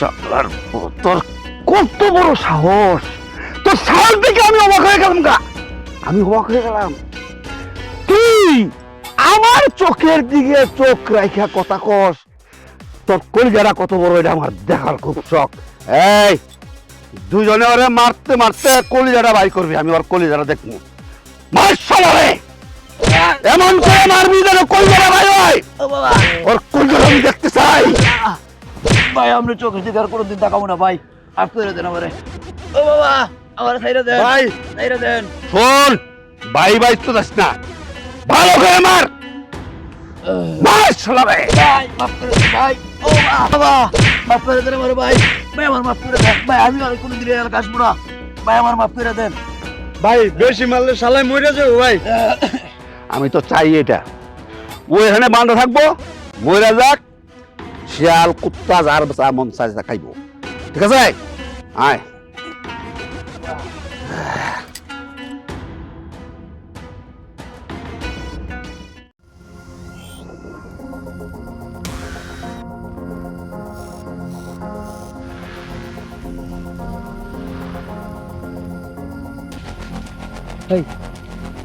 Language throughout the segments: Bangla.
শালার তোর আমি অবাক হয়ে গেলাম গা। আমি অবাক হয়ে গেলাম। তুই আমার চোখের দিকে চোখ রাখা কথা কস। তোর কলিজারা কত বড় দেখার খুব শখ। এই দুজনে ওরে মারতে মারতে কলিজাটা বাই করবি আমি ওর কলিজাটা দেখব। মার এমন করে মারবি যেন কলিজাটা বাই হয়। ওর কলিজাটা আমি দেখতে চাই। ভাই আমরা চোখের দিকে আর কোনোদিন তাকাবো না ভাই। আপ করে দেন আমারে। ও বাবা আমার সাইরা দেন ভাই। সাইরা দেন। শোন বাই বাই তো যাস না। ভালো করে মার। মার শালারে ভাই মাফ করে ভাই। ও বাবা মাফ করে দেন আমার ভাই। ভাই আমার মাফ করে দেন। ভাই আমি আর কোনো দিন আর কাশবো না। ভাই আমার মাফ করে দেন। ভাই বেশি মারলে মরে যাব ভাই। আমি তো চাই এটা। ও এখানে বান্ধা থাকব মরে যাক শিয়াল কুত্তা যার যা মন চাই খাইব খাইবো। ঠিক আছে আয়।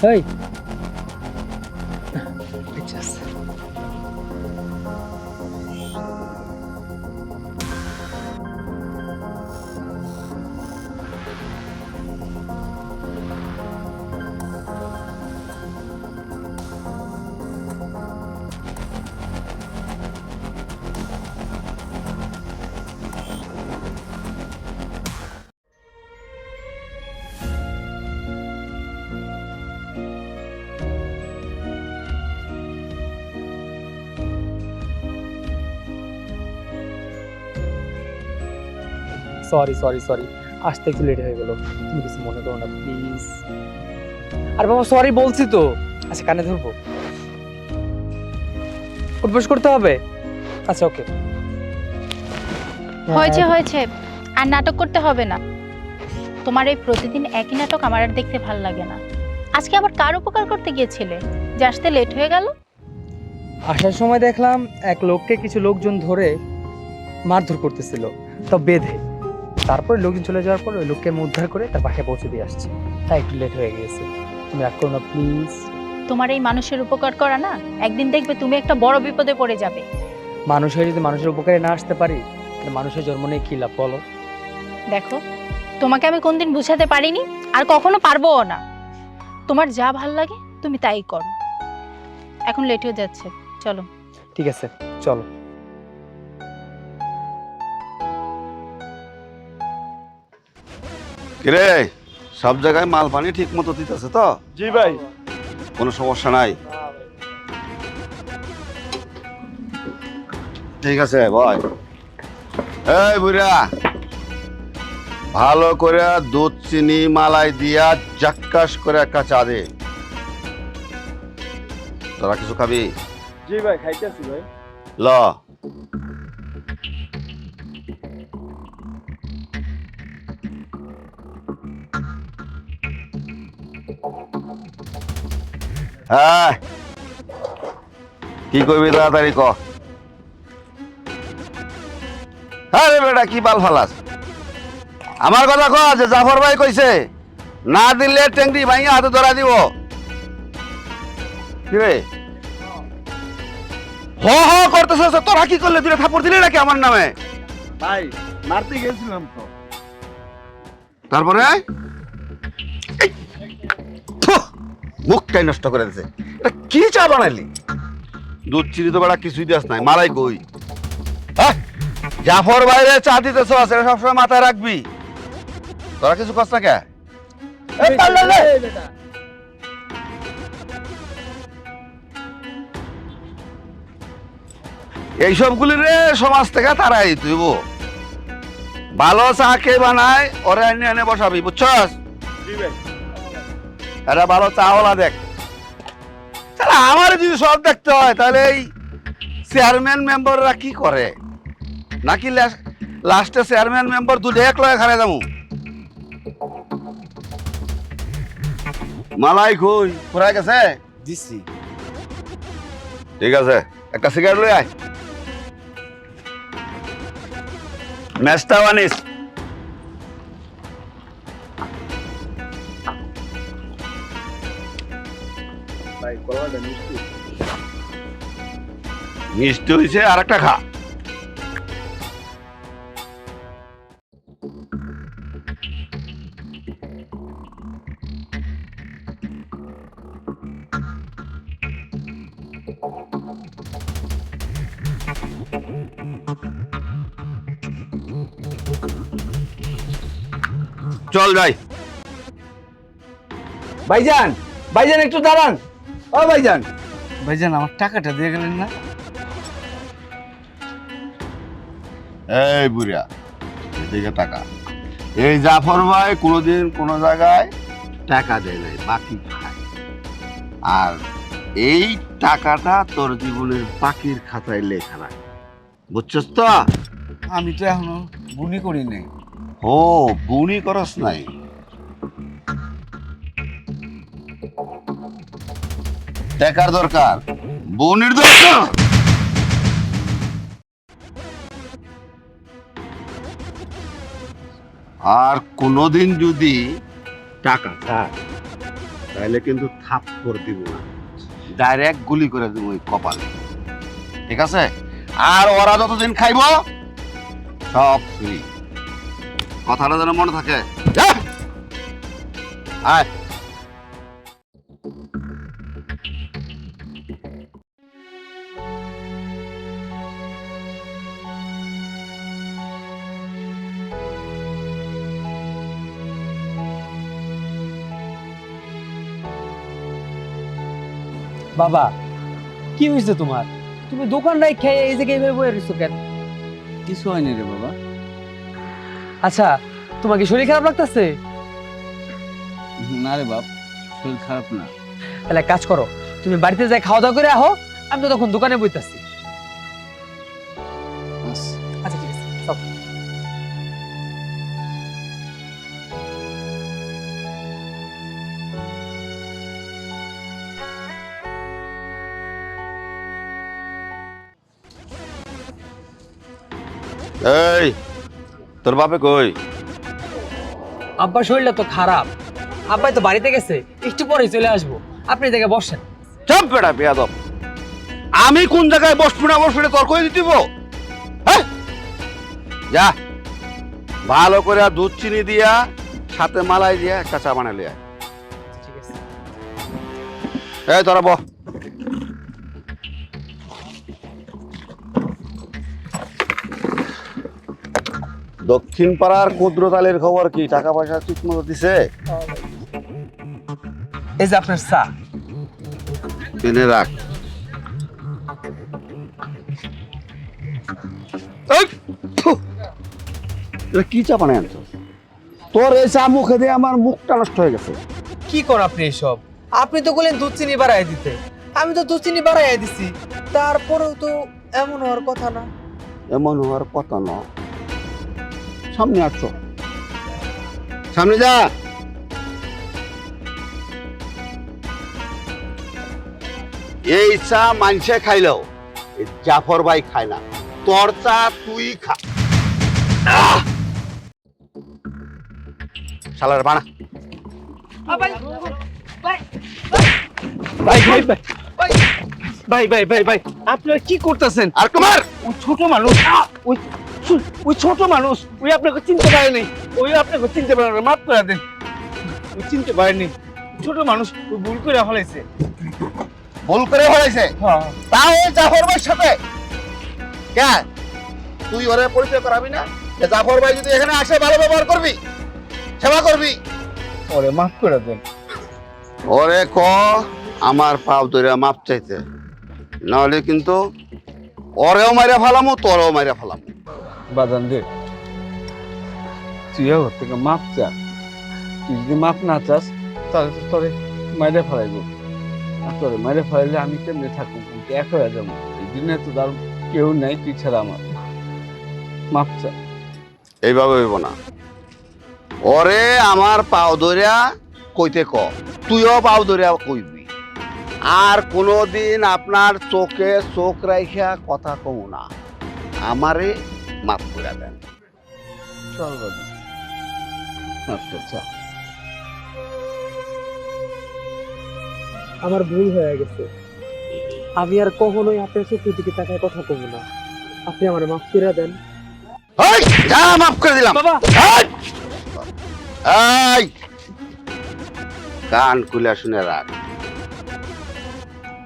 嘿。সরি সরি সরি আসতে একটু লেট হয়ে গেল। তুমি কিছু মনে করো না প্লিজ আর বাবা সরি বলছি তো। আচ্ছা কানে ধরবো? উঠবোস করতে হবে? আচ্ছা ওকে হয়েছে হয়েছে। আর নাটক করতে হবে না। তোমার এই প্রতিদিন একই নাটক আমার আর দেখতে ভালো লাগে না। আজকে আবার কার উপকার করতে গিয়েছিলে? যে আসতে লেট হয়ে গেল? আসার সময় দেখলাম এক লোককে কিছু লোকজন ধরে মারধর করতেছিল। তো বেঁধে। তারপরে লোকজন চলে যাওয়ার পর ওই লোককে আমি উদ্ধার করে তার বাসায় পৌঁছে দিয়ে আসছি। তাই একটু লেট হয়ে গিয়েছে। তুমি রাগ করো না প্লিজ তোমার এই মানুষের উপকার করা না? একদিন দেখবে তুমি একটা বড় বিপদে পড়ে যাবে। মানুষ হয়ে যদি মানুষের উপকারে না আসতে পারি তাহলে মানুষের জন্ম নিয়ে কী লাভ বলো? দেখো তোমাকে আমি কোনদিন বুঝাতে পারিনি আর কখনো পারবোও না। তোমার যা ভালো লাগে তুমি তাই করো। এখন লেট হয়ে যাচ্ছে চলো। ঠিক আছে চলো। কিরে সব জায়গায় মাল পানি ঠিক মতো দিতেছে তো? জি ভাই। কোনো সমস্যা নাই? ঠিক আছে ভাই এই বুড়া ভালো করে দুধ চিনি মালাই দিয়া জাক্কাস করে একটা চা দে। তোরা কিছু খাবি? জি ভাই খাইতেছি ভাই। ল। হ্যাঁ। কি করবি তাড়াতাড়ি ক। রে বেটা কি বাল ফালাস। আমার কথা ক যে জাফর ভাই কইছে না দিলে টেংরি ভাইয়া হাতে ধরা দিব। কি রে? হ হ করতেছ তোরা কি করলে দুটো থাপড় দিলে নাকি আমার নামে? ভাই মারতে গেছিলাম তো। তারপরে? মুখটাই নষ্ট করে দিছে এটা কি চা বানাইলি? দুধ চিনি তো বেড়া কিছুই দিয়াস নাই মারাই কই? জাফর বাইরে চা দিতেছ সেটা সবসময় মাথায় রাখবি। তোরা কিছু কস না কে। এইসবগুলি রে! সমাজ থেকে তারাই তুইব। ভালো চা কে বানায় ওরে এনে এনে বসাবি বুঝছস? এটা ভালো চাওয়ালা দেখ। তাহলে আমার যদি সব দেখতে হয় তাহলে এই চেয়ারম্যান মেম্বাররা কি করে? নাকি লাস্টে চেয়ারম্যান মেম্বার দুটো এক লগে খারাই যাব মালাই কই ফুরাই গেছে? দিছি। ঠিক আছে একটা সিগারেট লই আয়। ম্যাচটা আনিস ভাই কলাটা মিষ্টি। মিষ্টি হয়েছে আর একটা খা চল যাই ভাইজান ভাইজান একটু দাঁড়ান। ও ভাইজান। ভাইজান আমার টাকাটা দিয়ে গেলেন না। এই বুড়িয়া এদিকে টাকা। এই জাফর ভাই কোনোদিন কোনো জায়গায় টাকা দেয় নাই বাকি খায়। আর এই টাকাটা তোর জীবনের বাকির খাতায় লেখা রাখ বুঝছস তো? আমি তো এখনও বুনি করি নাই। ও বুনি করস নাই? টাকার দরকার। বুনির দরকার। আর কোনোদিন যদি টাকা চায় তাহলে কিন্তু থাপ্পড় দিব না। ডাইরেক্ট গুলি করে দিব ওই কপালে। ঠিক আছে? আর ওরা যতদিন খাইব, সব ফ্রি কথাটা যেন মনে থাকে! আয়। বাবা কি হয়েছে তোমার? তুমি দোকান নাই খেয়ে এই জায়গায় বয়ে রয়েছো কেন? কিছু হয়নি রে বাবা। আচ্ছা তোমার কি শরীর খারাপ লাগতেছে? না রে বাপ শরীর খারাপ না। তাহলে এক কাজ করো তুমি বাড়িতে যাই খাওয়া দাওয়া করে আহো আমি তো তখন দোকানে বইতাছি। এই তোর বাপে কই? আব্বার শরীরটা তো খারাপ। আব্বাই তো বাড়িতে গেছে একটু পরে চলে আসব। আপনি জায়গায় বসেন। চাপ বেটা বেয়াদব। আমি কোন জায়গায় বসবো না বসবো না তোর কই দিতিব হ্যাঁ? যা। ভালো করে দুধ চিনি দিয়া সাথে মালাই দিয়া একটা চা বানালে আয়। ঠিক আছে। এই তোরা বহ দক্ষিণ পাড়ার ক্ষুদ্রতালের খবর কি? টাকা পয়সা ঠিক মতো দিছে? এই যে আপনার চা। এনে রাখ। কি চা বানায় আনছো? তোর এই চা মুখে দিয়ে আমার মুখটা নষ্ট হয়ে গেছে। কি কর আপনি এসব? আপনি তো বললেন দুধ চিনি বাড়াই দিতে। আমি তো দুধ চিনি বাড়াই দিছি। তারপরেও তো এমন হওয়ার কথা না। এমন হওয়ার কথা না। সামনে আসছো সামনে যা। এই চা মানসে খাইলেও জাফর ভাই খায় না। তোর চা তুই খা। শালার বানা। ভাই। ভাই। ভাই ভাই ভাই। ভাই। ভাই আপনারা কি করতেছেন? আর কুমার! ওই ছোট মানুষ। ওই ওই ছোট মানুষ ওই আপনাকে চিনতে পারেনি। ওই আপনাকে চিনতে পারে না মাফ করে দেন ওই চিনতে পারেনি। ছোট মানুষ ওই ভুল করে ফেলাইছে। ভুল করে হয়েছে হ্যাঁ। তাও জাফর ভাইয়ের সাথে? কেন তুই ওরে পরিচয় করাবি না? যে জাফর ভাই যদি এখানে আসে ভালো ব্যবহার করবি সেবা করবি। ওরে মাফ করে দেন। ওরে ক আমার পাও ধরে মাপ চাইতে। নাহলে কিন্তু ওরেও মাইরা ফালামো তোরেও মাইরা ফালামো। বাদান দে। তুই ওর থেকে মাপ চা। তুই যদি মাপ না চাস, তাহলে তো তোরে মাইরে ফেলাইব। আর তোরে মাইরে ফেলাইলে আমি কেমনে থাকব? কিন্তু এক হয়ে যাব। এই দিনে তো তার কেউ নাই, তুই ছাড়া আমার। মাপ চা। এইভাবে হইব না। ওরে আমার পাও ধরিয়া কইতে ক। তুইও পাও ধরিয়া কইবি। আর কোনোদিন আপনার চোখে চোখ রাইখা কথা কমু না। আমারে মাফ করে দেন। চল বাবা। আচ্ছা আচ্ছা আমার ভুল হয়ে গেছে। আমি আর কখনোই আপনার চোখের দিকে তাকায় কথা কমু না। আপনি আমার মাফ করে দেন। যা মাফ করে দিলাম। বাবা! এই! কান খুলে শুনে রাখ।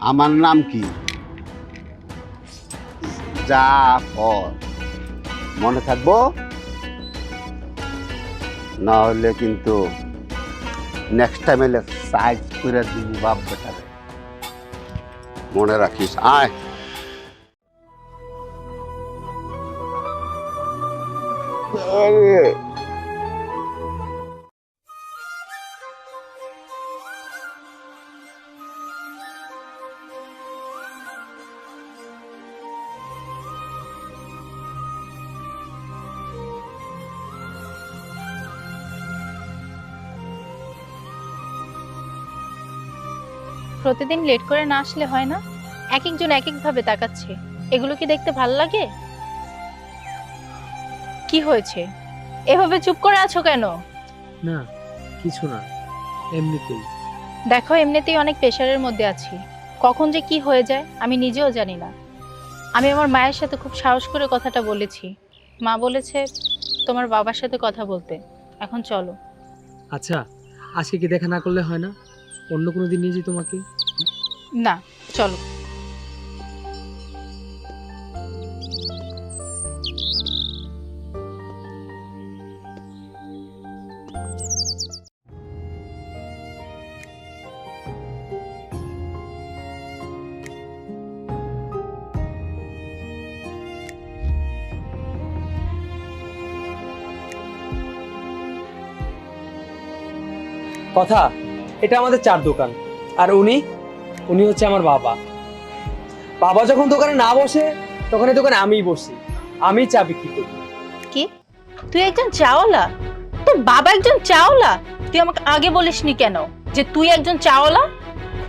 আমার নাম কি? জাফর মনে থাকব? না হলে কিন্তু নেক্সট টাইম এলে সাইজ করে দিবি বাপ বেটারে মনে রাখিস, আয়। আরে। প্রতিদিন লেট করে না আসলে হয় না? এক একজন এক একভাবে তাকাচ্ছে। এগুলো কি দেখতে ভালো লাগে? কি হয়েছে? এভাবে চুপ করে আছো কেন? না কিছু না এমনিতেই। দেখো এমনিতেই অনেক প্রেশারের মধ্যে আছি। কখন যে কি হয়ে যায় আমি নিজেও জানি না। আমি আমার মায়ের সাথে খুব সাহস করে কথাটা বলেছি। মা বলেছে তোমার বাবার সাথে কথা বলতে। এখন চলো। আচ্ছা আজকে কি দেখা না করলে হয় না? অন্য কোনো দিন নিয়ে যাই তোমাকে? না চলো। কথা এটা আমাদের চার দোকান। আর উনি উনি হচ্ছে আমার বাবা। বাবা যখন দোকানে না বসে তখন এই দোকানে আমিই বসি। আমি চা বিক্রি করি। কি? তুই একজন চাওলা? তোর বাবা একজন চাওলা? তুই আমাকে আগে বলিসনি কেন যে তুই একজন চাওলা?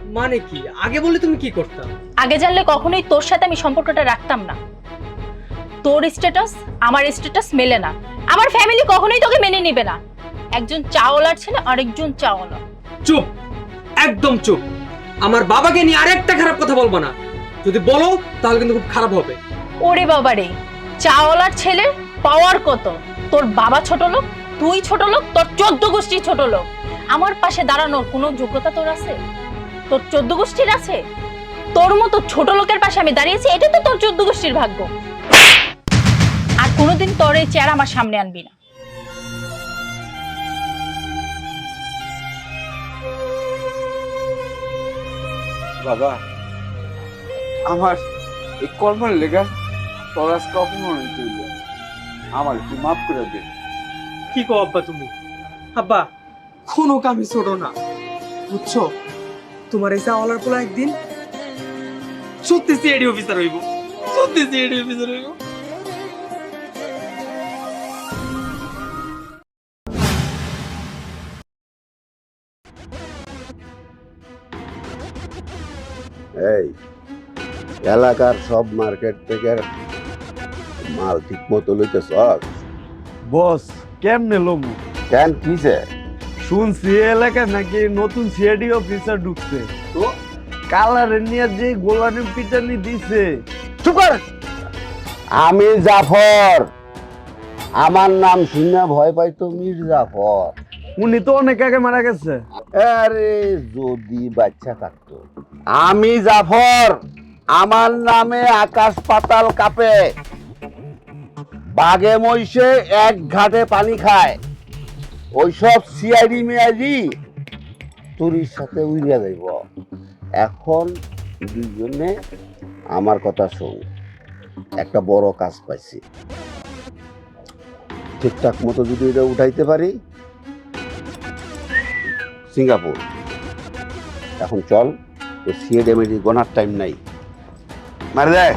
মানে কি? আগে বলে তুমি কি করতাম আগে জানলে কখনোই তোর সাথে আমি সম্পর্কটা রাখতাম না। তোর স্ট্যাটাস আমার স্ট্যাটাস মেলে না। আমার ফ্যামিলি কখনোই তোকে মেনে নেবে না। একজন চাওলার ছেলে আরেকজন চাওলা। চুপ, একদম চুপ। আমার বাবাকে নিয়ে আরেকটা খারাপ কথা বলব না। যদি বলো, তাহলে কিন্তু খুব খারাপ হবে। ওরে বাবা রে চাওলার ছেলে পাওয়ার কত? তোর বাবা ছোট লোক, তুই ছোট লোক, তোর চোদ্দ গোষ্ঠী ছোট লোক। আমার পাশে দাঁড়ানোর কোনো যোগ্যতা তোর আছে? তোর চোদ্দ গোষ্ঠীর আছে? তোর মতো ছোট লোকের পাশে আমি দাঁড়িয়েছি এটা তো তোর চোদ্দ গোষ্ঠীর ভাগ্য। আর কোনোদিন তোর এই চেয়ার আমার সামনে আনবি না। বাবা, আমার এই কর্মের লেগা তোর কখনো অপমান আমার একটু মাফ করে দে। কি কো আব্বা তুমি? আব্বা, কোনো কামি ছোট না। বুঝছ? তোমার এই চাওয়ালার পোলা একদিন সত্যি সিআইডি অফিসার হইব। সত্যি সিআইডি অফিসার হইব। এলাকার সব মার্কেট থেকে মাল ঠিক মতো লইতে সব বস কেমনে লমু? কেন কিছে শুনছি এই এলাকায় নাকি নতুন সিআইডি অফিসার ঢুকছে। তো? কালারে নিয়ে যে গোলানি পিটানি দিছে। চুপ কর! আমি জাফর। আমার নাম শুনে ভয় পাইতো মীর জাফর। উনি তো অনেক আগে মারা গেছে। আরে যদি বাচ্চা থাকতো। আমি জাফর! আমার নামে আকাশ পাতাল কাঁপে। বাঘে, মহিষে এক ঘাটে পানি খায়। ওইসব সিআইডি মেয়াজি তুরির সাথে উইরা যাইব। এখন দুইজনে আমার কথা শোন। একটা বড় কাজ পাইছি। ঠিকঠাক মতো যদি এটা উঠাইতে পারি, সিঙ্গাপুর। এখন চল তো সিএ ড্যামেজ গোনার টাইম নাই। মারে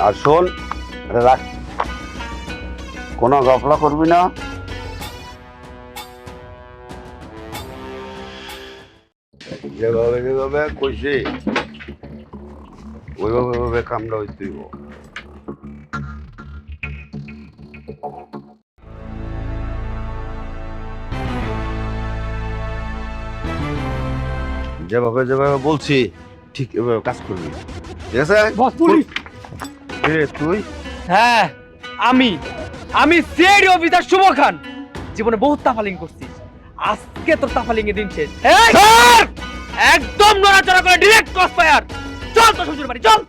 আর শোন রাখ কোনো গফলা করবি না যেভাবে যেভাবে কইছে ওইভাবে ওইভাবে কামড়া হইতেই যেভাবে যেভাবে বলছি ঠিক এভাবে কাজ করবি। ঠিক আছে? বস পুলিশ। এ, তুই? হ্যাঁ আমি। আমি সিআইডি অফিসার শুভ খান। জীবনে বহুত তাফালিং করছি। আজকে তোর তাফালিং এর দিন শেষ। একদম নড়াচড়া করে ডিরেক্ট ক্রস ফায়ার চল তো শ্বশুর বাড়ি চল!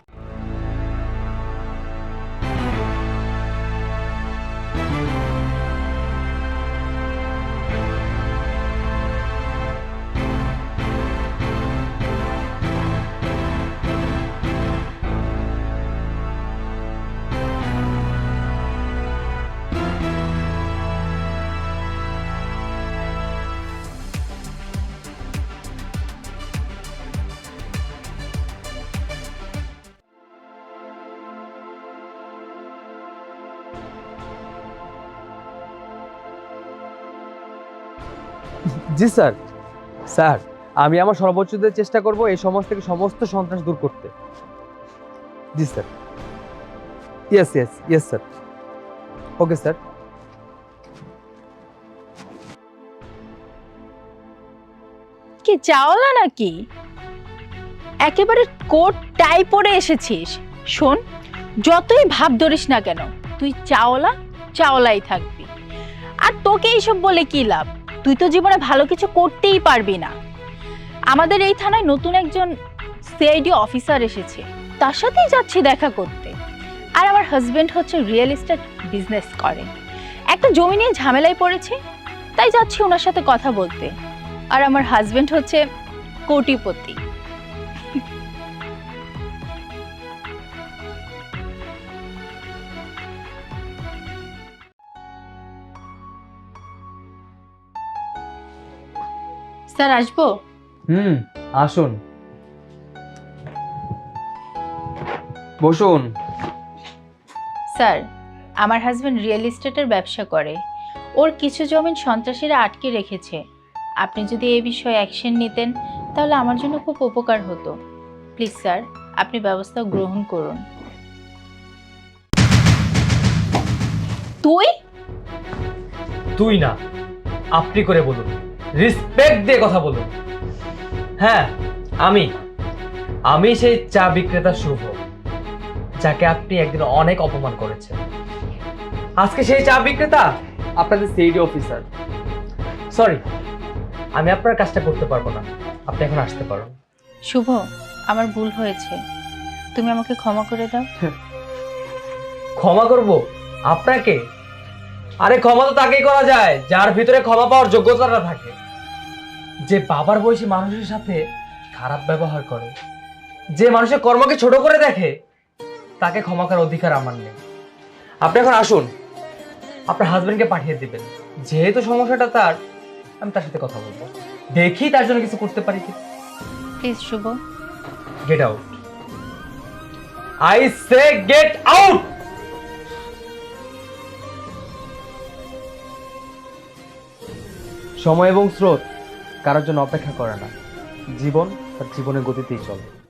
জি, স্যার। স্যার, আমি আমার সর্বোচ্চ দিয়ে চেষ্টা করব এই সমাজ থেকে সমস্ত সন্ত্রাস দূর করতে। জি, sir. Yes yes yes sir okay sir কি, চাওলা নাকি? একেবারে কোট টাই পরে এসেছিস। শোন, যতই ভাব ধরিস না কেন, তুই চাওলা, চাওলাই থাকবি। আর তোকে এইসব বলে কি লাভ? তুই তো জীবনে ভালো কিছু করতেই পারবি না। আমাদের এই থানায় নতুন একজন সিআইডি অফিসার এসেছে। তার সাথেই যাচ্ছি দেখা করতে। আর আমার হাজবেন্ড হচ্ছে রিয়েল এস্টেট বিজনেস করে। একটা জমি নিয়ে ঝামেলায় পড়েছে, তাই যাচ্ছি ওনার সাথে কথা বলতে। আর আমার হাজবেন্ড হচ্ছে কোটিপতি। স্যার আসব? হুম আসুন। বসুন। স্যার আমার হাজবেন্ড রিয়েল এস্টেটের ব্যবসা করে। ওর কিছু জমিন সন্ত্রাসীরা আটকে রেখেছে। আপনি যদি এই বিষয়ে অ্যাকশন নিতেন তাহলে আমার জন্য খুব উপকার হতো। প্লিজ স্যার আপনি ব্যবস্থা গ্রহণ করুন। তুই? তুই না আপনি করে বলুন। রেসপেক্ট দিয়ে কথা বলুন। হ্যাঁ আমি। আমি সেই চা বিক্রেতা শুভ যাকে আপনি একদিন অনেক অপমান করেছেন। আজকে সেই চা বিক্রেতা আপনাদের সিআইডি অফিসার সরি আমি আপনার কাজটা করতে পারব না। আপনি এখন আসতে পারেন। শুভ আমার ভুল হয়েছে। তুমি আমাকে ক্ষমা করে দাও। ক্ষমা করব? আপনাকে? আরে ক্ষমা তো তাকেই করা যায় যার ভিতরে ক্ষমা পাওয়ার যোগ্যতাটা থাকে। যে বাবার বয়সী মানুষের সাথে খারাপ ব্যবহার করে যে মানুষের কর্মকে ছোট করে দেখে তাকে ক্ষমা করার অধিকার আমার নেই। আপনি এখন আসুন আপনার হাজবেন্ডকে পাঠিয়ে দিবেন। যেহেতু সমস্যাটা তার আমি তার সাথে কথা বলব। দেখি তার জন্য কিছু করতে পারি কি? Please Shubho. Get out I say get out সময় এবং স্রোত কারোর জন্য অপেক্ষা করে না। জীবন তার জীবনের গতিতেই চলে।